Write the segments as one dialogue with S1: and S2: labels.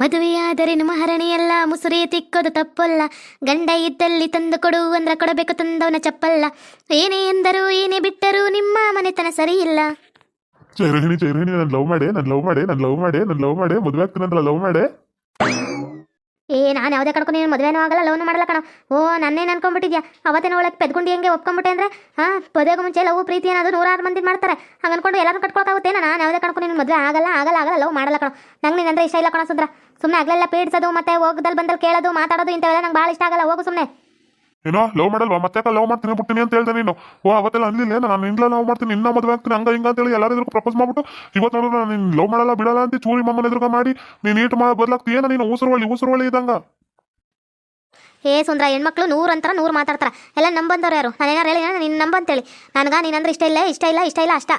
S1: ಮದುವೆಯಾದರೆ ನಿಮ್ಮ ಹರಣಿಯಲ್ಲ, ಮುಸುರಿ ತಿಕ್ಕೋದು ತಪ್ಪಲ್ಲ. ಗಂಡ ಇದ್ದಲ್ಲಿ ತಂದು ಕೊಡು ಅಂದ್ರ ಕೊಡಬೇಕು ತಂದವನ ಚಪ್ಪಲ್ಲ. ಏನೇ ಎಂದರು ಏನೇ ಬಿಟ್ಟರು ನಿಮ್ಮ ಮನೆತನ ಸರಿ ಇಲ್ಲ
S2: ಚೈರಣಿ ಚೈರಣಿ ನಾನು ಲವ್ ಮಾಡೆ, ನಾನು ಲವ್ ಮಾಡೆ, ನಾನು ಲವ್ ಮಾಡೆ, ನಾನು ಲವ್ ಮಾಡೆ, ಮದುವೆ ಆಗ್ತೀನಂದ್ರ ಲವ್ ಮಾಡೆ.
S1: ಏ, ನಾನು ಯಾವುದೇ ಕಡ್ಕೊಂಡು ನೀನು ಮದುವೆನೂ ಆಗಲ್ಲ ಲವ್ನು ಮಾಡಲ್ಲ ಕಣ. ಓ ನನ್ನೇನು ಅನ್ಕೊಂಡ್ಬಿಟ್ಟಿದ್ಯಾ ಅವತ್ತಿನ ಒಳಗೆ ಪೆದ್ಕೊಂಡು ಹೆಂಗೆ ಒಪ್ಕೊಂಬಿಟ್ಟೆ ಅಂದ್ರೆ, ಹಾಂ, ಪದೇಗ ಮುಂಚೆ ಲವ್, ಪ್ರೀತಿ ಅನ್ನೋದು ನೂರಾರು ಮಂದಿ ಮಾಡ್ತಾರೆ. ಹಂಗೆ ಅನ್ಕೊಂಡು ಎಲ್ಲರೂ ಕಟ್ಕೊಳಕಾಗುತ್ತೆ ನಾನು ಯಾವುದೇ ಕಡ್ಕೊಂಡು ನೀನು ಮದುವೆ ಆಗಲ್ಲ ಆಗಲ್ಲ ಆಗಲ್ಲ, ಲವ್ ಮಾಡಲ್ಲ ಕಣ. ನಂಗೆ ನೀನಂದ್ರೆ ಇಷ್ಟ ಇಲ್ಲ ಕಣ ಸುಂದ್ರ. ಸುಮ್ಮನೆ ಆಗಲೆಲ್ಲ ಪೀಡಿಸೋದು ಮತ್ತೆ ಹೋಗದಲ್ಲಿ ಬಂದಲ್ಲಿ ಕೇಳೋದು, ಮಾತಾಡೋದು ಇಂಥವೆಲ್ಲ ನಂಗೆ ಭಾಳ ಇಷ್ಟ ಆಗಲ್ಲ, ಹೋಗು ಸುಮ್ಮನೆ
S2: ಏನೋ ಲವ್ ಮಾಡಲ್ವಾ? ಮತ್ತೆ ಲವ್ ಮಾಡ್ತೀನಿ ಬಿಡ್ತೀನಿ ಅಂತ ಹೇಳ್ದೆ ನೀನು. ಓ, ಅವತ್ತೆಲ್ಲ ಅನ್ಲಿಲ್ಲ ನಾನು ಇಂಗ್ಲ ಲವ್ ಮಾಡ್ತೀನಿ ಇನ್ನ ಮದುವೆ ಆಗ್ತೀನಿ, ಹಂಗ ಹಿಂಗ ಅಂತೇಳಿ ಎಲ್ಲರೂ ಪ್ರಪೋಸ್ ಮಾಡ್ಬಿಟ್ಟು ಇವತ್ತು ನಾನು ನೀನು ಲವ್ ಮಾಡಲ್ಲ ಬಿಡಲ್ಲ ಅಂತ ಚೂರಿ ಮಮ್ಮನ ಎದುರುಗ ಮಾಡಿ ನೀನು ಈಟ್ ಮಾಡಿ ಬದಲಾಗ್ತೀಯೇನ ನೀನು ಉಸಿರುವಳಿ ಉಸಿರುವಳಿ ಇದ್ದಂಗ?
S1: ಏ ಸುಂದ್ರ, ಹೆಣ್ಮಕ್ಳು ನೂರು ಅಂತಾರ ನೂರು ಮಾತಾಡ್ತಾರ. ಎಲ್ಲ ನಂಬಂದವ್ರು ಯಾರು? ನಾನು ಏನಾರು ಹೇಳಿ ನಿನ್ನ ನಂಬಂತೇಳಿ. ನನಗ ನೀನಂದ್ರೆ ಇಷ್ಟ ಇಲ್ಲ ಇಷ್ಟ ಇಲ್ಲ ಇಷ್ಟ ಇಲ್ಲ, ಅಷ್ಟ.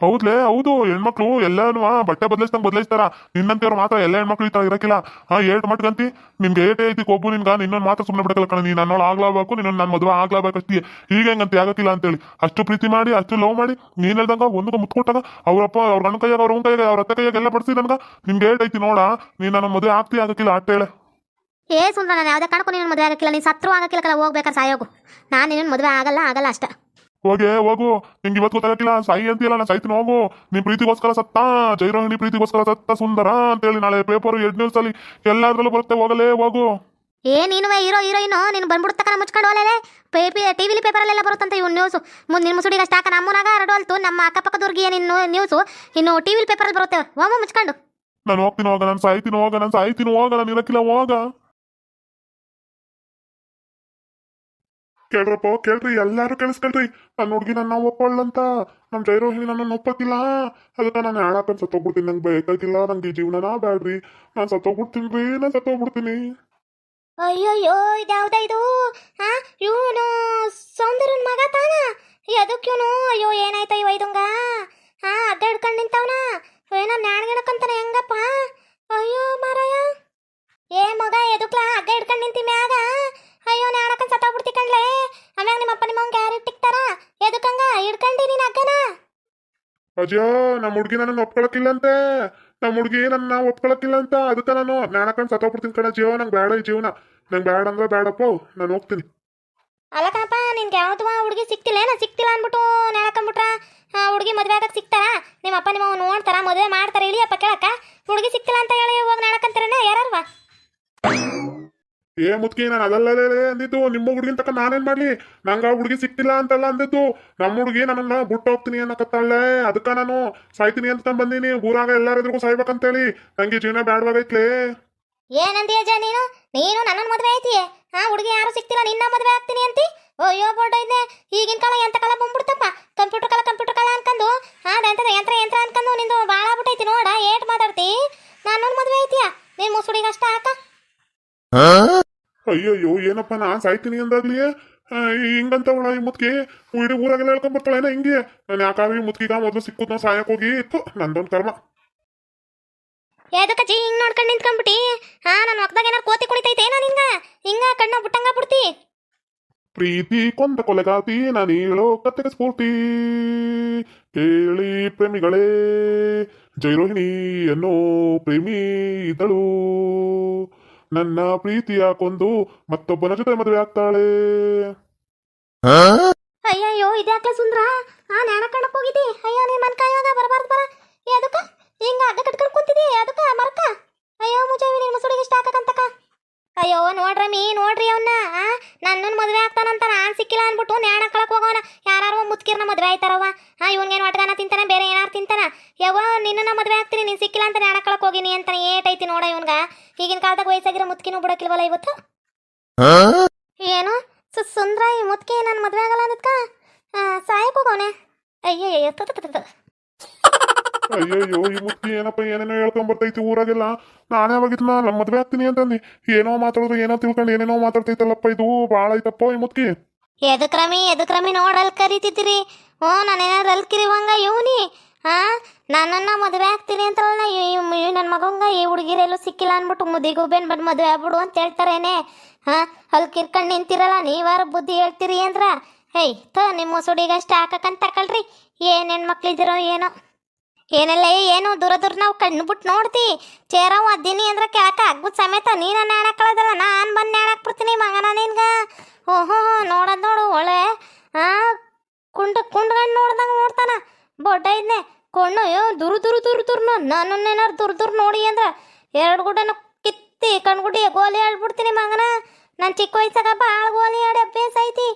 S2: ಹೌದ್ಲೇ? ಹೌದು, ಹೆಣ್ಮಕ್ಳು ಎಲ್ಲಾನು ಬಟ್ಟೆ ಬದಲಿಸ್ದಂಗೆ ಬದಲಿಸ್ತಾರ. ನಿನ್ನಂತೆಯವ್ರು ಮಾತ್ರ ಎಲ್ಲ ಹೆಣ್ಮಕ್ಳು ಈ ತರ ಇರಕ್ಕಿಲ್ಲ ಆ, ಏಟ್ ಮಟ್ಕಂತಿ ನಿಮ್ಗೆ ಏಟ್ ಐತಿ ಕೊಬ್ಬು ನಿನ್ಗ ನಿನ್ನ ಮಾತ್ರ ಸುಮ್ಮನೆ ಬಿಡಕಲ್ಲ ಕಣ. ನೀನು ನನ್ನೋಳು ಆಗ್ಲಾಬೇಕು ನಿನ್ನ ನನ್ನ ಮದುವೆ ಆಗ್ಲಾಬೇಕು ಅಷ್ಟೇ ಈಗ ಹೆಂಗಂತ ಆಗಕ್ಕಿಲ್ಲ ಅಂತೇಳಿ. ಅಷ್ಟು ಪ್ರೀತಿ ಮಾಡಿ, ಅಷ್ಟು ಲವ್ ಮಾಡಿ, ನೀನ್ ಹೇಳ್ದಂಗ ಒಂದು ಮುತ್ಕೊಟ್ಟಾಗ ಅವ್ರಪ್ಪ, ಅವ್ರ ಗಂಡ ಕೈಯಾಗ, ಅವ್ರ ಕೈಯಾಗ, ಅವ್ರ ಅತ್ತೆ ಕೈಯಾಗ ಎಲ್ಲ ಬಡಿಸಿ ನನ್ಗ. ನಿಮ್ಗೆ ಏಟ್ ಐತಿ ನೋಡ, ನೀನ್ ನನ್ನ ಮದುವೆ ಆಗ್ತಿ ಆಗಕ್ಕಿಲ್ಲ ಅಟ್ಟ
S1: ಏ ಸುಂದ್ರ, ನಾನು ಯಾವುದೇ ಕಾರಣಕ್ಕೂ ನಿನ್ನ ಮದುವೆ ಆಗಕ್ಕಿಲ್ಲ ನೀನು ಸತ್ರು ಆಗಕ್ಕಿಲ್ಲ ಕಲ ಹೋಗ್ಬೇಕಾರೆ ಸಾಯೋಗು. ನಾನು ನಿನ್ನ ಮದುವೆ ಆಗಲ್ಲ ಆಗಲ್ಲ ಅಷ್ಟ.
S2: ಹೋಗೆ ಹೋಗು. ನಿಂಗೆ ಇವತ್ತು ಗೊತ್ತಾಗಕ್ಕಿಲ್ಲ ಸಾಯಿ ಅಂತೀಯಲ್ಲ ನಾನು ಸಾಯ್ತೀನಿ ಹೋಗು. ನಿನ್ ಪ್ರೀತಿಗೋಸ್ಕರ ಸತ್ತ. ಜೈರೋಹಿಣಿ ಪ್ರೀತಿಗೋಸ್ಕರ ಸತ್ತ ಸುಂದರ ಅಂತ ಹೇಳಿ ನಾಳೆ ಪೇಪರ್ ಎಡ್ ನ್ಯೂಸ್ ಅಲ್ಲಿ ಎಲ್ಲಾದ್ರಲ್ಲೂ ಬರುತ್ತೆ. ಹೋಗಲೇ ಹೋಗು.
S1: ಏ ನೀನು ಹೀರೋ ಹೀರೋಯಿನು. ನೀನು ಬಂದ್ಬಿಡ್ತಕ್ಕ ಮುಚ್ಕೊಂಡು ಹೋಲೇ ಪೇಪಿ ಟಿವಿಲಿ ಪೇಪರಲ್ಲೆಲ್ಲ ಬರುತ್ತಂತ ಇವ್ನು ನ್ಯೂಸ್ ಮುಂದೆ ನಿಮ್ಮ ಮುಸುಡಿಗೆ ಅಷ್ಟು ಹಾಕ ನಮ್ಮನಾಗ ಹರಡು ಅಲ್ತು. ನಮ್ಮ ಅಕ್ಕಪಕ್ಕದವ್ರಿಗೆ ನಿನ್ನ ನ್ಯೂಸು ಇನ್ನು ಟಿವಿಲಿ ಪೇಪರಲ್ಲಿ ಬರುತ್ತೆ. ಹೋಗು ಮುಚ್ಕೊಂಡು.
S2: ನಾನು ಹೋಗ್ತೀನಿ ಹೋಗ. ನಾನು ಸಾಯ್ತೀನಿ ಹೋಗ. ನಾನು ಸಾಯ್ತೀನಿ ಹೋಗ. ನಾನು ಇರಕ್ಕಿಲ್ಲ ಹೋಗ. ಕೇಳ್ರಪ್ಪ, ಕೇಳ್ರಿ, ಎಲ್ಲಾರು ಕೇಳಿಸ್ಕೊಳ್ರಿ. ನನ್ನ ಹುಡುಗಿ ನನ್ನ ಒಪ್ಪಳ್ಳಂತ ನಮ್ಮ ಜೈರೋಹಿಣಿ ನನ್ನ ಒಪ್ಪಕ್ಕಿಲ್ಲ ಅದಕ್ಕೆ ನಾನು ಹೇಳಕ್ಕಂತ ಸತ್ತೋಗ್ಬಿಡ್ತೀನಿ? ನಂಗೆ ಬೇಕಾಗಿಲ್ಲ ನಂಗೆ ಈ ಜೀವನನ ಬ್ಯಾಡ್ರಿ. ನಾನು ಸತ್ತೋಗ್ಬಿಡ್ತೀನಿ ರೀ, ನಾನು ಸತ್ತೋಗ್ಬಿಡ್ತೀನಿ.
S1: ಅಯ್ಯಯ್ಯೋ, ಇದ್ಯಾವ್ದ ಇದು? ಹಾ, ಇವನು ಸೌಂದರ್ಯನ ಮಗ ತಾನ? ಎದಕ್ಕಿವನು ಅಯ್ಯೋ, ಏನಾಯ್ತ ಇವ ಇದಂಗ ಹಾ ಅಡ್ಡ ಹಿಡ್ಕೊಂಡು ನಿಂತವನ? ಏನೋ ನ್ಯಾಣ್ಗಿಣಕಂತಾನೆ ಹೆಂಗಪ್ಪ ಅಯ್ಯೋ ಮಾರಾಯ ಏ ಮಗ ಎದಕ್ಲಾ ಅಡ್ಡ ಹಿಡ್ಕೊಂಡು ನಿಂತಿ ಮ್ಯಾಗ ಅಯ್ಯೋ ನ್ಯಾಣಕನ್ ಸತ್ತೋಗ್ಬಿಡ್ತಿ ಕಣ್ಲೆ ಆಮ್ಯಾಗ ನಿಮ್ಮಪ್ಪ ನಿಮ್ಮವ್ನ ಕ್ಯಾರೆಟ್ ಇಕ್ತಾರ ಎದಕ್ಕಂಗ ಹಿಡ್ಕಂಡಿ ನೀನು ಅಗ್ಗನ
S2: ಅಜ್ಜೋ ನಮ್ಮ ಹುಡುಗಿ ನನ್ನ ಒಪ್ಕೊಳಕ್ಕಿಲ್ಲಂತೆ. ನಮ್ಮ ಹುಡುಗಿ ನನ್ನ ಒಪ್ಕೊಳಕ್ಕಿಲ್ಲ ಅಂತ ಅದಕ್ಕೆ ನಾನು ನಾಣಕಂಡ್ ಸತ್ತೋಗ್ಬಿಡ್ತೀನಿ ಕಣ ಜೀವ ನಂಗೆ ಬೇಡ ಈ ಜೀವನ. ನಂಗೆ ಬೇಡ ಅಂದ್ರೆ ಬೇಡಪ್ಪ ನಾನು ಹೋಗ್ತೀನಿ.
S1: ಅಲ್ಲ ಕಣಪ್ಪ, ನಿನ್ಗೆ ಯಾವ್ದು ಹುಡುಗಿ ಸಿಕ್ತಿಲ್ಲ? ನಾನು ಸಿಕ್ತಿಲ್ಲ ಅಂದ್ಬಿಟ್ಟು ನೆಳಕಂಬಿಟ್ರ ಹುಡುಗಿ ಮದುವೆ ಆಗಕ್ಕೆ ಸಿಗ್ತಾರ ನಿಮ್ಮ ಅಪ್ಪ ನಿಮ್ಮ ನೋಡ್ತಾರ, ಮದುವೆ ಮಾಡ್ತಾರ, ಇಳಿಯಪ್ಪ ಕೇಳಕ್ಕ? ಹುಡುಗಿ ಸಿಕ್ತಿಲ್ಲ ಅಂತ ಹೇಳಿ ಹೋಗಿ ನೆಳಕಂತಾರನ ಯಾರಲ್ವಾ
S2: ಏ ಮುತ್ಕಿ ನಾನು ಅದಲ್ಲೇ ಅಂದಿದ್ದು ನಿಮ್ಮ ಹುಡುಗಿನ ತಕ್ಕ ನಾನೇನ್ ಮಾಡ್ಲಿ? ನಂಗ ಆ ಹುಡುಗಿ ಸಿಕ್ತಿಲ್ಲ ಅಂತಲ್ಲ ಅಂದಿದ್ದು. ನಮ್ಮ ಹುಡುಗಿ ನನ್ನ ಬಿಟ್ಟು ಹೋಗ್ತೀನಿ ಅನ್ನಕತ್ತಾಳೆ. ಅದಕ್ಕ ನಾನು ಸಾಯ್ತೀನಿ ಅಂತ ಬಂದೀನಿ ಊರಾಗ ಎಲ್ಲಾರಿದ್ರಿಗೂ ಸಾಯ್ಬೇಕಂತೇಳಿ. ನಂಗೆ ಜೀವನ ಬ್ಯಾಡವಾಗೈತ್ಲೇ.
S1: ಏನಂತೀಯ ಅಜ್ಜ ನೀನು? ನೀನು ನನ್ನ ಮದುವೆ ಐತಿ? ಹಾ ಹುಡುಗಿ ಯಾರು ಸಿಕ್ತಿಲ್ಲ ನಿನ್ನ ಮದುವೆ ಆಗ್ತೀನಿ ಅಂತಿ? ಅಯ್ಯೋ ಬೋರ್ಡ್ ಐತೆ ಈಗಿನ ಕಾಲ ಎಂತ ಕಾಲ ಬಂದ್ಬಿಡ್ತಪ್ಪ? ಕಂಪ್ಯೂಟರ್ ಕಾಲ ಕಂಪ್ಯೂಟರ್ ಕಾಲ ಅನ್ಕೊಂಡು ಹಾ ಎಂತ ಯಂತ್ರ ಯಂತ್ರ ಅನ್ಕೊಂಡು ನಿಂದು ಭಾಳ ಆಗ್ಬಿಟ್ಟೈತಿ ನೋಡ ಏಟ್ ಮಾತಾಡ್ತಿ? ನಾನು ಮದುವೆ ಐತಿಯ? ನೀನು ಮುಸುಡಿಗೆ ಅಷ್ಟ ಹಾಕ
S2: ಅಯ್ಯಯ್ಯೋ ಏನಪ್ಪ ನಾ ಸಾಯ್ತೀನಿ ಅಂದಾಗ್ಲಿ? ಆ, ಹಿಂಗಂತ ಒಳ ಈ ಮುತ್ಕಿ? ಇಡೀ ಊರಾಗೆಲ್ಲ ಹೇಳ್ಕೊಂಡ್ ಬರ್ತಾಳೇನ ಹಿಂಗೆ? ನಾನು ಯಾಕಾಗ್ಲಿ ಮುತ್ಕಿಗ ಮೊದಲು ಸಿಕ್ಕುದ್ ನಾವು ಸಾಯಕ್ ಹೋಗಿ ಇತ್ತು. ನಂದೊಂದು ಕರ್ಮ.
S1: ಎದಕ್ಕ ಜಿ ಹಿಂಗ್ ನೋಡ್ಕೊಂಡು ನಿಂತ್ಕೊಂಡ್ಬಿಟ್ಟಿ? ಹಾ ನನ್ನ ಒಕ್ಕದಾಗ ಏನಾರು ಕೋತಿ ಕುಡಿತೈತೆ ಏನೋ ನಿಂಗ ಹಿಂಗ ಕಣ್ಣ ಬುಟ್ಟಂಗ ಬಿಡ್ತಿ?
S2: ಪ್ರೀತಿ ಕೊಂದ ಕೊಲೆಗಾತಿ ನಾನು ಹೇಳೋ ಕತ್ತೆಗೆ ಸ್ಫೂರ್ತಿ. ಕೇಳಿ ಪ್ರೇಮಿಗಳೇ ಜೈರೋಹಿಣಿ ಅನ್ನೋ ಪ್ರೇಮಿ ಇದ್ದಳು. ನನ್ನ ಪ್ರೀತಿಯ ಕೊಂದು ಮತ್ತೊಬ್ಬನ ಜೊತೆ ಮದುವೆ ಆಗ್ತಾಳೆ.
S1: ಅಯ್ಯಯ್ಯೋ ಇದ್ಯಾಕೆ ಸುಂದ್ರ? ಆ ನ್ಯಾಣ ಕಣಕ್ ಹೋಗಿದ್ದಿ ಅಯ್ಯೋ ನೀನ್ ಮನ್ಕ ಇವಾಗ ಬರಬಾರ್ದು ಬರ ಅದಕ್ಕ ಹಿಂಗ ಅಡ್ಡ ಕಟ್ಕೊಂಡು ಕೂತಿದಿ ಅದಕ್ಕ ಮರ್ಕ ಅಯ್ಯೋ ಮುಜಾವಿ ನೀನ್ ಮುಸುಡಿಗೆ ಇಷ್ಟ ಹಾಕಂತಕ ಅಯ್ಯೋ ನೋಡ್ರಮಿ ನೋಡ್ರಿ ಅವನ್ನ ನನ್ನನ್ ಮದ್ವೆ ಆಗ್ತಾನಂತ ನಾನ್ ಸಿಕ್ಕಿಲ್ಲ ಅನ್ಬಿಟ್ಟು ನ್ಯಾಣ ಕಳಕ್ ಹೋಗೋನ ಯಾರು ಮುತ್ಕಿರ್ನ ಮದ್ವೆ ಆಯ್ತಾರವ ಹಾ ಇವ್ನಿಗೇನು ಒಟ್ಗಾನ ತಿಂತಾನ ಬೇರೆ ಏನಾರು ತಿಂತಾನ ಯಾವ ನಿನ್ನ ಮದ್ವೆ ಆಗ್ತೀನಿ ನೀನ್ ಸಿಕ್ಕಿಲ್ಲ ಅಂತ ನ್ಯಾಣ ಕಳಕ್ ಹೋಗಿನಿ ಅಂತಾನೆ ಏಟೈತಿ ನೋಡ ಇವನ್ಗ. ಈಗಿನ ಕಾಲದಾಗ ವಯಸ್ಸಾಗಿರೋ ಮುತ್ಕಿನೂ ಬಿಡಕ್ಕಿಲ್ವಲ್ಲ ಇವತ್ತು? ಏನು? ಸುಂದ್ರ ಈ ಮುತ್ಕಿ ನನ್ನ ಮದ್ವೆ ಆಗಲ್ಲ ಅಂದಕ್ಕ ಸಾಯಕ್ ಹೋಗವನೆ ಅಯ್ಯೋ ಅಯ್ಯೋ.
S2: ಅಯ್ಯಯ್ಯೋ ಈ ಮುತ್ತಿ ಏನಪ್ಪ ಏನೇನೋ ಹೇಳ್ಕೊಂಡ್ ಬರ್ತೈತಿ ಊರಾಗೆಲ್ಲ? ನಾನೇ ಅವಾಗಿದ್ನ ನಮ್ಮ ಮದ್ವೆ ಆಗ್ತೀನಿ ಅಂತಂದಿ. ಏನೋ ಮಾತಾಡೋದು ಏನೋ ತಿಳ್ಕೊಂಡು ಏನೇನೋ ಮಾತಾಡ್ತೈತಲ್ಲಪ್ಪ ಇದು? ಬಾಳ ಐತಪ್ಪ ಈ ಮುತ್ಕಿ.
S1: ಎದಕ್ರಮಿ ಎದಕ್ರಮಿ ಎದಕ್ ರಮಿ ನೋಡಲ್ ಕರಿತಿದ್ದೀರಿ ಓ ನಾನೇನಾದ್ರು ಅಲ್ಕಿರಿ ಇವಂಗ ಇವನಿ ಹಾ ನನ್ನನ್ನ ಮದುವೆ ಆಗ್ತೀನಿ ಅಂತಲ್ಲ ನನ್ನ ಮಗಂಗ ಈ ಹುಡುಗಿರೆಲ್ಲೂ ಸಿಕ್ಕಿಲ್ಲ ಅನ್ಬಿಟ್ಟು ಮುದಿಗುಬೇನ್ ಬಂದು ಮದುವೆ ಆಗ್ಬಿಡು ಅಂತ ಹೇಳ್ತಾರೇನೆ. ಹಾ ಅಲ್ಲಿ ಕಿರ್ಕೊಂಡು ನಿಂತಿರಲ್ಲ, ನೀವಾರ ಬುದ್ಧಿ ಹೇಳ್ತೀರಿ ಅಂದ್ರ. ಹೇಯ್ ತ ನಿಮ್ಮ ಸುಡಿಗಷ್ಟು ಹಾಕಕ್ಕಂತ ತಕಳ್ರಿ. ಏನು ಹೆಣ್ಮಕ್ಳಿದಿರೋ ಏನೋ. ಏನೆಲ್ಲ ಏನು ದೂರ ದೂರ ನಾವು ಕಣ್ಣು ಬಿಟ್ಟು ನೋಡ್ತಿ. ಚೇರ ಅದ್ದೀನಿ ಅಂದ್ರೆ ಕೆಳಕ ಆಗ್ಬಿಟ್ಟು ಸಮೇತ ನೀನು ಹೇಳಕ್ಕಳದಲ್ಲ ನಾನು ಬಂದು ಬಿಡ್ತೀನಿ ಮಗನ ನಿನ್ಗ. ಓಹೋ, ನೋಡೋದು ನೋಡು ಒಳ್ಳೆ, ಆ, ಕುಂಡ ಕುಂಡ್ಗಂಡು ನೋಡ್ದಂಗೆ ನೋಡ್ತಾನ. ಬೊಡ್ಡ ಇದ್ನೆ. ಕೊಂಡು ದುರು ದುರು ದುರು ದುರು ದುರ್ನು ಏನಾರು ದುರ್ ದುರ್ ನೋಡಿ ಅಂದ್ರೆ ಎರಡು ಗುಡ್ಡನ ಕಿತ್ತಿ ಕಣ್ಗುಡ್ಡಿ ಗೋಲಿ ಆಡ್ಬಿಡ್ತೀನಿ ಮಗನ. ನಾನು ಚಿಕ್ಕ ವಯಸ್ಸಾಗ ಭಾಳ ಗೋಲಿ ಆಡಿ ಅಭ್ಯಾಸ ಐತಿ.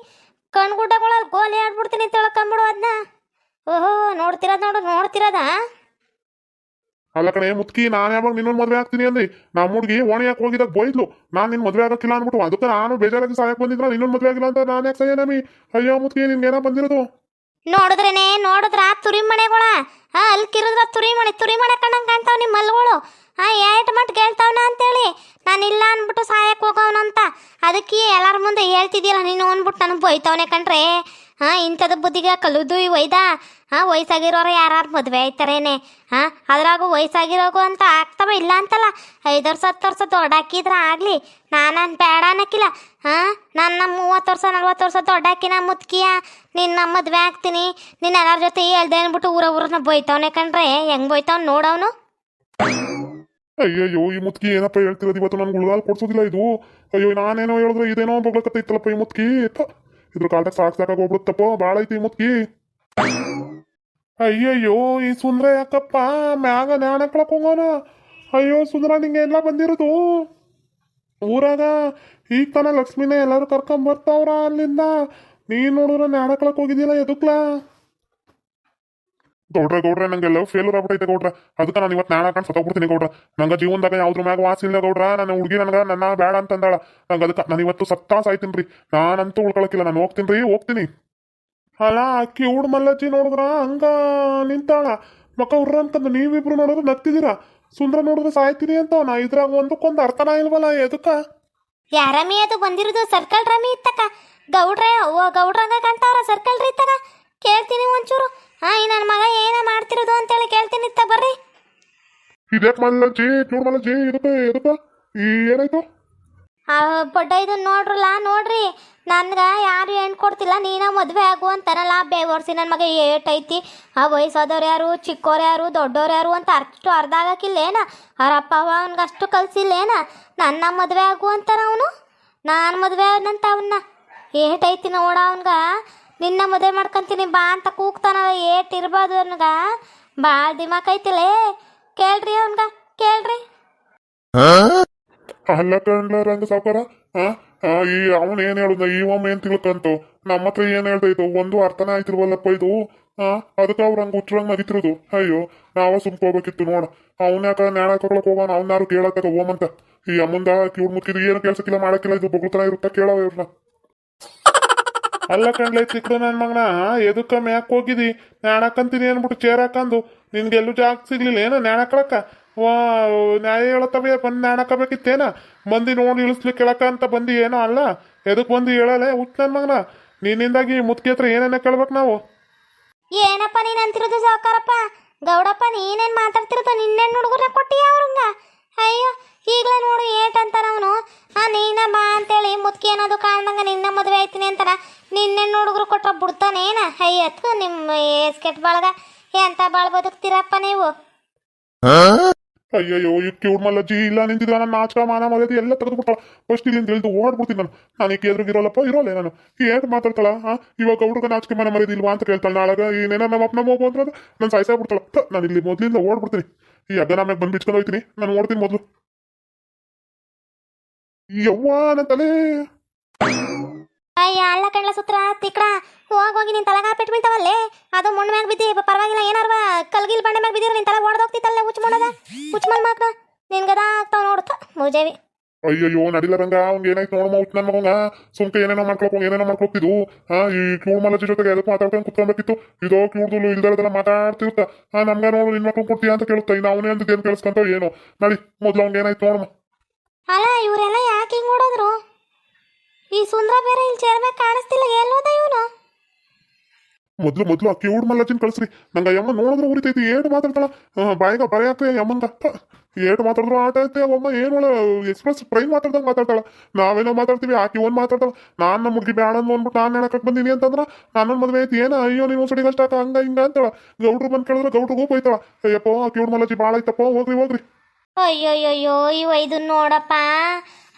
S1: ಕಣ್ಗುಡ್ಡಗಳಲ್ಲಿ ಗೋಲಿ ಆಡ್ಬಿಡ್ತೀನಿ ತಿಳ್ಕೊಂಬಿಡು ಅದನ್ನ ಓಹೋ, ನೋಡ್ತಿರೋದು ನೋಡು, ನೋಡ್ತಿರೋದಾ?
S2: ಅಲ್ಲ ಕಣೆ, ಮುತ್ಕಿ, ನಾನು ಯಾವಾಗ ನಿನ್ನೊಂದು ಮದುವೆ ಆಗ್ತೀನಿ ಅಂದ್ರಿ ನಮ್ಮ ಹುಡುಗಿ ಓಣಿ ಯಾಕೆ ಹೋಗಿದಾಗ ಬೋಯ್ದ್ಲು ನಾನು ನಿನ್ನ ಮದುವೆ ಆಗಕ್ಕಿಲ್ಲ ಅಂದ್ಬಿಟ್ಟು. ಅದಕ್ಕೆ ನಾನು ಬೇಜಾರಾಗಿ ಸಾಯಕ್ ಬಂದಿದ್ರ ನಿನ್ನೊಂದು ಮದುವೆ ಆಗಿಲ್ಲ ಅಂತ ನಾನು ಯಾಕೆ ಸಯ್ಯನಮಿ ಅಯ್ಯೋ, ಮುತ್ಕಿ ನಿನ್ಗೆ ಏನೋ ಬಂದಿರೋದು?
S1: ನೋಡಿದ್ರೇನೆ ನೋಡಿದ್ರ ತುರಿ ಮನೆಗಳ ಅಲ್ಲಿ ಕಿರಿದ್ರ ತುರಿ ಮನೆ ತುರಿ ಮನೆ ಕಣ್ಣಂಗೆ ಕಾಣ್ತಾವ ನಿಮ್ಮ ಮಲ್ಗಳು ಹಾ ಏಟ್ ಮಟ್ ಕೇಳ್ತಾವನ ಅಂತೇಳಿ. ನಾನು ಇಲ್ಲ ಅಂದ್ಬಿಟ್ಟು ಸಹಾಯಕ್ಕೆ ಹೋಗವನಂತ. ಅದಕ್ಕೆ ಎಲ್ಲರ ಮುಂದೆ ಹೇಳ್ತಿದ್ಯಲ್ಲ, ನೀನು ಅಂದ್ಬಿಟ್ಟು ನನಗೆ ಬೈತಾವನೆ ಕಣ್ರೆ. ಹಾಂ ಇಂಥದ್ದು ಬುದ್ಧಿಗೆ ಕಲಿದು ಒಯ್ದ. ಹಾಂ ವಯಸ್ಸಾಗಿರೋರು ಯಾರು ಮದುವೆ ಆಯ್ತಾರೇನೆ. ಹಾಂ ಅದ್ರಾಗೂ ವಯಸ್ಸಾಗಿರೋಗು ಅಂತ ಆಗ್ತಾವ ಇಲ್ಲ ಅಂತಲ್ಲ. ಐದು ವರ್ಷ, ಹತ್ತು ವರ್ಷ ದೊಡ್ಡಾಕಿದ್ರೆ ಆಗಲಿ. ನಾನು ಬೇಡ ಅನ್ನಕ್ಕಿಲ್ಲ ಹಾಂ ನನ್ನ ಮೂವತ್ತು ವರ್ಷ, ನಲ್ವತ್ತು ವರ್ಷ ದೊಡ್ಡಾಕಿನ ಮುತ್ಕಿಯ. ನಿನ್ನ ಮದುವೆ ಆಗ್ತೀನಿ. ನಿನ್ನ ಎಲ್ಲರ ಜೊತೆ ಹೇಳ್ದೆ ಅಂದ್ಬಿಟ್ಟು ಊರ ಊರನ್ನ ಬೈತಾವನೆ ಕಣ್ರೆ. ಹೆಂಗೆ ಬೈತಾವ್ನು ನೋಡವನು
S2: ಅಯ್ಯಯ್ಯೋ, ಈ ಮುತ್ಕಿ ಏನಪ್ಪ ಹೇಳ್ತಿರೋದು? ಇವತ್ತು ನನ್ಗೆ ಉಳ್ದಾಲ್ ಕೊಡ್ಸೋದಿಲ್ಲ ಇದು. ಅಯ್ಯೋ, ನಾನೇನೋ ಹೇಳಿದ್ರೆ ಇದೇನೋ ಬಗ್ಲಕತ್ತೈತಲ್ಲಪ್ಪ ಈ ಮುತ್ಕಿ. ಇದ್ರ ಕಾಲ್ದಾಗ ಸಾಕ್ ಸಾಕಾಗ ಹೋಗ್ಬಿಡುತ್ತಪ್ಪ. ಭಾಳ ಐತಿ ಈ ಮುತ್ಕಿ. ಅಯ್ಯಯ್ಯೋ, ಈ ಸುಂದ್ರ ಯಾಕಪ್ಪ? ಮ್ಯಾಗ ನ್ಯಾಣಕ್ಳಕ್ ಹೋಗೋಣ ಅಯ್ಯೋ, ಸುಂದ್ರ ನಿಂಗೆ ಎಲ್ಲ ಬಂದಿರೋದು. ಊರಾಗ ಈಗ ತಾನ ಲಕ್ಷ್ಮಿನೇ ಎಲ್ಲರೂ ಕರ್ಕೊಂಬರ್ತಾವ್ರ ಅಲ್ಲಿಂದ. ನೀನ್ ನೋಡಿದ್ರೆ ನ್ಯಾಣಕ್ಳಕ್ ಹೋಗಿದ್ದಿಲ್ಲ ಎದಕ್ಲಾ? ಗೌಡ್ರೆ ಗೌಡ್ರೆ, ನಂಗೆ ಲವ್ ಫೇಲರ್ ಆಗ್ಬಿಟ್ಟೈತೆ ಗೌಡ್ರ. ಅದಕ್ಕೆ ನಾನು ಇವತ್ತು ನಾಳೆ ಹಾಕೊಂಡು ಸತ್ತೋಗ್ಬಿಡ್ತೀನಿ ಗೌಡ್ರ. ನಂಗೆ ಜೀವನದಾಗ ಯಾವ್ದ್ರ ಮ್ಯಾಗ ವಾಸ ಇಲ್ಲ ಗೌಡ್ರ. ನನ್ನ ಹುಡುಗಿ ನನಗೆ, ನನ್ನ ಬೇಡ ಅಂತಂದಾಳ. ನಂಗೆ ಅದಕ್ಕೆ ನಾನು ಇವತ್ತು ಸತ್ತಾ ಸಾಯ್ತೀನಿ ರೀ ನಾನಂತೂ ಉಳ್ಕೊಳಕ್ಕಿಲ್ಲ ನಾನು ಹೋಗ್ತೀನಿ ರೀ ಹೋಗ್ತೀನಿ. ಅಲ್ಲ, ಅಕ್ಕಿ ಹುಡು ಮಲ್ಲಜ್ಜಿ ನೋಡಿದ್ರ? ಹಂಗ ನಿಂತಾಳ. ಮಕ್ಕ ಉರ್ರ ಅಂತಂದು ನೀವಿಬ್ರು ನೋಡಿದ್ರೆ ನಗ್ತಿದ್ದೀರಾ? ಸುಂದ್ರ ನೋಡಿದ್ರೆ ಸಾಯ್ತೀನಿ ಅಂತ. ನಾ ಇದ್ರಾಗ ಒಂದಕ್ಕೊಂದು ಅರ್ಥನ ಇಲ್ವಲ್ಲ ಎದಕ್ಕ?
S1: ಯಾರಮಿ ಅದು ಬಂದಿರೋದು? ಸರ್ಕಲ್ ರಮಿ ಇತ್ತಕ ಗೌಡ್ರೆ, ಓ ಗೌಡ್ರಂಗ ಕಾಣ್ತಾವ್ರ? ಸರ್ಕಲ್ ರೀ ಇತ್ತಕ ಕೇಳ್ತೀನಿ ಒಂಚೂರು. ಹಾ ಈ ನನ್ನ ಮಗ ಏನ ಮಾಡ್ತಿರೋದು ಅಂತೇಳಿ ಕೇಳ್ತೀನಿ ಇತ್ತ ಬರ್ರಿ.
S2: ಇದ್ಯಾಕೆ ಮಲ್ಲಜ್ಜಿ ಕ್ಯೂಡ್ ಮಲ್ಲಜ್ಜಿ ಇದಪ್ಪ ಇದಪ್ಪ ಈ ಏನಾಯ್ತು?
S1: ಆ ಬಡ್ಡ ನೋಡ್ರಲ್ಲ ನೋಡ್ರಿ. ನನ್ಗೆ ಯಾರು ಹೆಣ್ಣು ಕೊಡ್ತಿಲ್ಲ ನೀನ ಮದುವೆ ಆಗು ಅಂತಾರಲ್ಲ ಬೇವರ್ಸಿ ನನ್ನ ಮಗ ಏಟ್ ಐತಿ. ಆ ವಯಸ್ಸಾದವ್ರು ಯಾರು ಚಿಕ್ಕವ್ರು ಯಾರು ದೊಡ್ಡವ್ರು ಯಾರು ಅಂತ ಅಷ್ಟು ಅರ್ಧ ಆಗಕ್ಕಿಲ್ಲೇನ? ಏನ ಅರಪ್ಪ ಅವ ಅವ್ನಿಗೆ ಅಷ್ಟು ಕಲ್ಸಿಲ್ಲೇನ? ನನ್ನ ಮದುವೆ ಆಗು ಅಂತಾರ ಅವನು? ನಾನು ಮದುವೆ ಆದಂತ ಅವನ್ನ ಏಟ್ ಐತಿ ನೋಡ ಅವನ್ಗ. ನಿನ್ನ ಮದುವೆ ಮಾಡ್ಕೊಂತೀನಿ ಬಾ ಅಂತ ಕೂಗ್ತಾನಲ್ಲ ಏಟ್ ಇರ್ಬೋದು ಅವನ್ಗ. ಭಾಳ ದಿಮಾಕ್ ಐತಿಲೇ. ಕೇಳ್ರಿ ಅವನ್ಗ ಕೇಳ್ರಿ.
S2: ಅಲ್ಲ ಕಣ್ಲ ರಂಗ ಸಾವುಕಾರ ಆ ಆ, ಈ ಅವನ್ ಏನ್ ಹೇಳುದ ಈ ಒಮ್ಮೆ ಏನ್ ತಿಳ್ಕಂತು? ನಮ್ಮ ಹತ್ರ ಏನ್ ಹೇಳ್ತೈತು ಒಂದು ಅರ್ಥನ ಆಯ್ತಿರ್ವಲ್ಲಪ್ಪ ಇದು. ಆ ಅದಕ್ಕೆ ಅವ್ರ ಹಂಗ ಹುಚ್ಚರಂಗ್ ನಗಿತಿರೋದು ಅಯ್ಯೋ ನಾವ ಸುಮ್ಕೋಬೇಕಿತ್ತು ನೋಡ. ಅವ್ನ ಯಾಕ ನ್ಯಾಣ ತಗೊಳಕ್ ಹೋಗೋಣ ಅವ್ನಾರು ಕೇಳತ್ತಾಗ ಓಮಂತ. ಈ ಅಮ್ಮಂದ ಕಿವ್ಡ್ ಮುಕ್ಕಿದ್ ಏನು ಕೆಲ್ಸಕ್ಕಿಲ್ಲ ಮಾಡಕ್ಕಿಲ್ಲ ಇದು ಬೊಗಳ್ತನ ಇರುತ್ತ ಕೇಳವ ಇವ್ರನ್ನ ಅಲ್ಲ ಕಣ್ಲೈ ತಿಕ್ಕು ನನ್ ಮಗನ ಎದಕ್ಕ ಮ್ಯಾಕ್ ಹೋಗಿದಿ? ನ್ಯಾಣಕ್ಕಂತೀನಿ ಅನ್ಬಿಟ್ಟು ಚೇರ್ ಹಾಕಂದು. ನಿನ್ಗೆಲ್ಲೂ ಜಾಗ ಸಿಗ್ಲಿಲ್ಲ ಏನ ನ್ಯಾಣಕ್ಕಳಕ್ಕ? ವಾ, ನ್ಯಾಯ ಹೇಳತ್ತವೆ, ಬಂದು ನ್ಯಾಣಕ್ಕಬೇಕಿತ್ತೇನ? ಮಂದಿ ನೋಡಿ ಇಳಿಸ್ಲಿಕ್ಕೆ ಕೇಳಕ ಅಂತ ಬಂದಿ ಏನೋ ಅಲ್ಲ? ಎದಕ್ ಬಂದು ಹೇಳಲೆ ಉತ್ ನನ್ ಮಗನ. ನಿನ್ನಿಂದಾಗಿ ಮುತ್ಕಿ ಹತ್ರ ಏನೇನ ಕೇಳ್ಬೇಕು ನಾವು.
S1: ಏನಪ್ಪ ನೀನ್ ಅಂತಿರೋದು ಸಾವುಕಾರಪ್ಪ? ಗೌಡಪ್ಪ, ನೀನೇನ್ ಮಾತಾಡ್ತಿರೋದು? ನಿನ್ನೆ ಹುಡುಗರ ಕೊಟ್ಟಿಯ ಅವ್ರಂಗ ಅಯ್ಯೋ ಈಗಲೇ ನೋಡು ಏಟ್ ಅಂತಾನ ಅವನು. ಆ ನೀನ ಬಾ ಅಂತೇಳಿ ಮುತ್ಕಿ ಅನ್ನೋದು ಕಾಣ್ದಂಗ ನಿನ್ನ ಮದುವೆ ಆಯ್ತೀನಿ ಅಂತಾರ ನಿನ್ನೆ ಹುಡುಗರು ಕೊಟ್ರ ಬಿಡ್ತಾನೇನ ಅಯ್ಯತ್ ನಿಮ್ಮ ಏಸ್ಕೆಟ್ ಬಾಳ್ಗ. ಎಂತ ಬಾಳ್ ಬದುಕ್ತೀರಪ್ಪ ನೀವು.
S2: ಅಯ್ಯಯ್ಯೋ ಈ ಕ್ಯೂಡ್ ಮಲ್ಲಜ್ಜಿ ಇಲ್ಲ ನಿಂತಿದ್ರೆ ನನ್ನ ನಾಚಕ ಮಾನ ಮರ್ಯಾದೆ ಎಲ್ಲ ತೆಗೆದುಬಿಟ್ಟಾಳ. ಫಸ್ಟ್ ಇಲ್ಲಿಂದ ಇಳಿದು ಓಡ್ಬಿಡ್ತೀನಿ ನಾನು. ನಾನು ಈಗ ಎದುರುಗಿರೋಲ್ಲಪ್ಪ ಇರೋಲ್ಲ ನಾನು. ಏನು ಮಾತಾಡ್ತಾಳ? ಹಾ ಇವಾಗ ಹುಡುಗ ನಾಚಿಕೆ ಮಾನ ಮರ್ಯಾದೆ ಇಲ್ವಾ ಅಂತ ಕೇಳ್ತಾಳೆ. ನಾಳೆ ಏನೇನೋ ನಮ್ಮ ಅಪ್ಪನ ನಮ್ಮ ಅಂದ್ರೆ ನಾನು ಸಾಯಿಸಾಗ್ಬಿಡ್ತಾಳ. ಬಿಡ್ತಾಳ ನಾನು ಇಲ್ಲಿ ಮೊದಲಿಂದ ಓಡ್ಬಿಡ್ತೀನಿ. ಈ ಅಗ್ಗ ನಮಗೆ ಬಂದು ಬಿಚ್ಕೊಂಡು ಹೋಗ್ತೀನಿ ನಾನು ಓಡ್ತೀನಿ ಮೊದಲು. ನಮ್ಗೆ ತಲೆ
S1: ಅಯ್ಯ ಅಲ್ಲ ಕಣ್ಲ ಸುತ್ರ ತಿಕ್ಡ ಹೋಗ್ ಹೋಗಿ ನಿನ್ ತಲೆಗ ಪೆಟ್ಟು ಬೀಳ್ತಾವಲ್ಲೇ. ಅದು ಮಣ್ಣು ಮ್ಯಾಗ ಬಿದ್ದಿ ಪರವಾಗಿಲ್ಲ ಕಲ್ಗಿಲ್ ಬಂಡೆ ಮ್ಯಾಗ ಬಿದ್ದಿರ ನಿನ್ ತಲೆ ಹೊಡೆದೋಗ್ತಿತ್ತಲ್ಲ ಹುಚ್ಚ ಮಾಡೋದ ಹುಚ್ಚ ಮಲ್ ಮಾಕ್ನ ನಿನ್ಗದ ಆಗ್ತಾವ ಮುಜೇವಿ.
S2: ಅಯ್ಯಯ್ಯೋ ನಡಿಲ್ಲ ರಂಗ ಅವ್ನಿಗೆ ಏನಾಯ್ತು ನೋಡಮ್ಮ ಹುಟ್ಟು ನನ್ನ ಮಗಂಗ. ಸುಮ್ಕೆ ಏನೇನೋ ಮಾಡ್ಕೊಳಕ್ ಏನೇನೋ ಮಾಡ್ಕೊತಿದ್ವು ಹಾ ಈ ಕ್ಯೂಡ್ ಮಲಜಿ ಜೊತೆಗೆ ಎದಕ್ಕೆ ಮಾತಾಡ್ಕೊಂಡು ಕುತ್ಕೊಬೇಕಿತ್ತು ಇದೋ ಹಾ ನಮ್ಗ ನೋಡು ನಿನ್ ಮಕ್ಳು ಕೊಡ್ತೀಯ ಅಂತ ಕೇಳುತ್ತಾ. ಇನ್ನು ಅವನೇ ಅಂತ ಏನ್ ಕೇಳಿಸ್ಕೊಂತ ಏನೋ. ನಡಿ ಮೊದ್ಲು ಅವ್ನ್ ಏನಾಯ್ತು ನೋಡಮ್ಮ.
S1: ಅಲ್ಲ, ಇವರೆಲ್ಲ ಯಾಕೆ ಹಿಂಗ್ ನೋಡಿದ್ರು ಈ ಸುಂದ್ರ ಬೇರೆ ಇಲ್ಲಿ ಚೇರ್ಮ್ಯಾಗ ಕಾಣಿಸ್ತಿಲ್ಲ ಎಲ್ಲೋದ ಇವನು?
S2: ಮೊದ್ಲು ಮೊದ್ಲು ಅಕ್ಕಿ ಊಡ್ ಮಲ್ಲಜ್ಜಿನ ಕಳ್ಸ್ರಿ. ನಂಗೆ ಯಮ್ಮ ನೋಡಿದ್ರೆ ಉರಿತೈತಿ, ಏಟ್ ಮಾತಾಡ್ತಾಳ. ಬಾಯಿಗ ಬರೆಯಾಕ ಯಮ್ಮಂಗ ಏಟ್ ಮಾತಾಡಿದ್ರು ಆಟ ಐತೆ ಅಮ್ಮ ಏನು ಎಕ್ಸ್ಪ್ರೆಸ್ ಟ್ರೈನ್ ಮಾತಾಡ್ದಂಗೆ ಮಾತಾಡ್ತಾಳ. ನಾವೇನೋ ಮಾತಾಡ್ತೀವಿ, ಆಕಿ ಒಂದ್ ಮಾತಾಡ್ತಾಳ. ನಾನು ನಮ್ಮ ಹುಡುಗಿ ಬ್ಯಾಡ ಅಂದ್ಬಿಟ್ಟು ನಾನು ಹೇಳಕ್ ಬಂದೀನಿ ಅಂತಂದ್ರ ನನ್ನ ಮದುವೆ ಐತಿ, ಏನ, ಅಯ್ಯೋ ನೀವು ಸುಡಿಗಷ್ಟ ಹಂಗ ಹಿಂಗ ಅಂತಾಳ. ಗೌಡ್ರು ಬಂದ್ ಕೇಳಿದ್ರೆ ಗೌಡ್ರಿಗೂ ಹೋಯ್ತಾಳ. ಅಯ್ಯಪ್ಪ ಅಕ್ಕಿ ಊಡ್ ಮಲ್ಲಜ್ಜಿ ಭಾಳ ಐತಪ್ಪ, ಹೋಗ್ರಿ ಹೋಗ್ರಿ.
S1: ಅಯ್ಯೋಯ್ಯೋಯ್ಯೋ ಇವ ಇದನ್ನ ನೋಡಪ್ಪ.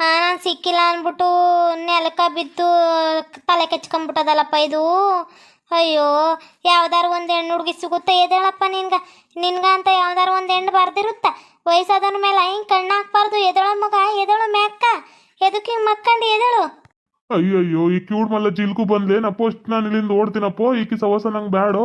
S1: ಹಾ ನಾನು ಸಿಕ್ಕಿಲ್ಲ ಅಂದ್ಬಿಟ್ಟು ನೆಲಕ ಬಿದ್ದು ತಲೆ ಕೆಚ್ಕೊಂಬಿಟ್ಟದಲ್ಲಪ್ಪ ಇದು. ಅಯ್ಯೋ, ಯಾವ್ದಾರು ಒಂದು ಹೆಣ್ಣು ಹುಡುಗಿ ಸಿಗುತ್ತೆ ಎದೇಳಪ್ಪ ನಿನ್ಗ? ನಿನ್ಗ ಅಂತ ಯಾವ್ದಾರು ಒಂದು ಹೆಣ್ಣು ಬರ್ದಿರುತ್ತ? ವಯಸ್ಸಾದವ್ರ ಮೇಲೆ ಹಿಂಗೆ ಕಣ್ಣು ಹಾಕ್ಬಾರ್ದು ಎದಳ ಮಗ ಎದಳು ಮ್ಯಾಕ್ಕ ಎದಕ್ಕೆ ಹಿಂಗೆ ಮಕ್ಕಂಡು ಎದಳು
S2: ಅಯ್ಯಯ್ಯೋ, ಈ ಕ್ಯೂಡ್ ಮಲ್ಲ ಜಿಲ್ಕು ಬಂದ್ಲೆ ನಪ್ಪೋ ನಾನು ಇಲ್ಲಿಂದ ಓಡ್ತೀನಪ್ಪೋ, ಈಕಿ ಸವಸ ನಂಗೆ ಬ್ಯಾಡೋ?